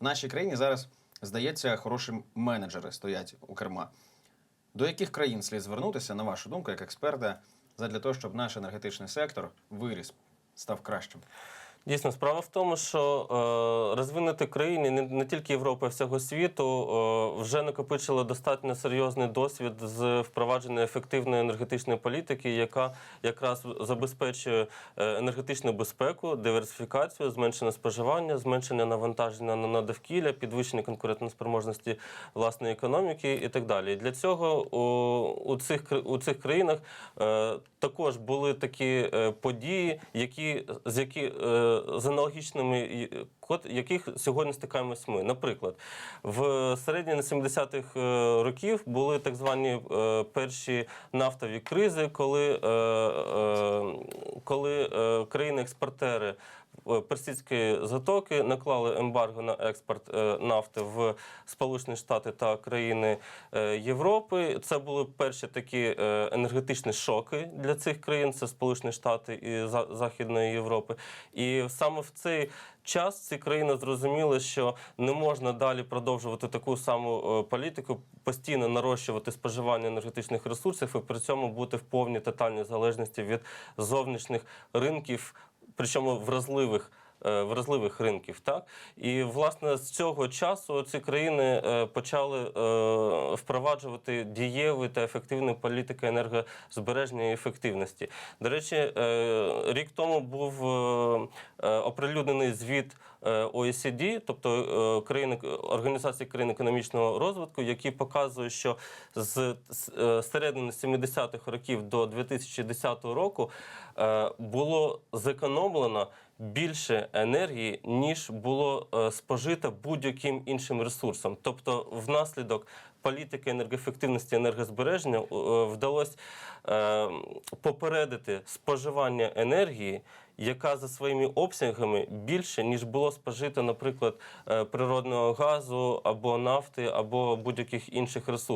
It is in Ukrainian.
в нашій країні зараз здається хороші менеджери стоять у керма. До яких країн слід звернутися, на вашу думку, як експерта, задля того, щоб наш енергетичний сектор виріс, став кращим? Дійсно, справа в тому, що е, розвинуті країни не, не тільки Європи, а всього світу е, вже накопичили достатньо серйозний досвід з впровадження ефективної енергетичної політики, яка якраз забезпечує е, енергетичну безпеку, диверсифікацію, зменшення споживання, зменшення навантаження на, на довкілля, підвищення конкурентоспроможності власної економіки і так далі. Для цього у, у, цих, у цих країнах е, також були такі е, події, які з які е, з аналогічними код, яких сьогодні стикаємось ми. Наприклад, в середині 70-х е, років були так звані е, перші нафтові кризи, коли, е, е, коли е, країни-експортери е, Персидської затоки наклали ембарго на експорт е, нафти в Сполучені Штати та країни е, Європи. Це були перші такі енергетичні шоки для цих країн. Це Сполучені Штати і За- Західної Європи. І саме в цей час ці країни зрозуміли, що не можна далі продовжувати таку саму політику, постійно нарощувати споживання енергетичних ресурсів і при цьому бути в повній тотальній залежності від зовнішніх ринків, причому вразливих. Е, Вразливих ринків, так і власне з цього часу ці країни е, почали е, впроваджувати дієві та ефективні політики енергозбереження і ефективності. До речі, рік тому був оприлюднений звіт OECD, тобто країни організації країн економічного розвитку, який показує, що з середини 70-х років до 2010 року було зекономлено більше енергії, ніж було е, спожито будь-яким іншим ресурсом. Тобто, внаслідок політики енергоефективності енергозбереження е, вдалося е, попередити споживання енергії, яка за своїми обсягами більше, ніж було спожито, наприклад, природного газу або нафти, або будь-яких інших ресурсів.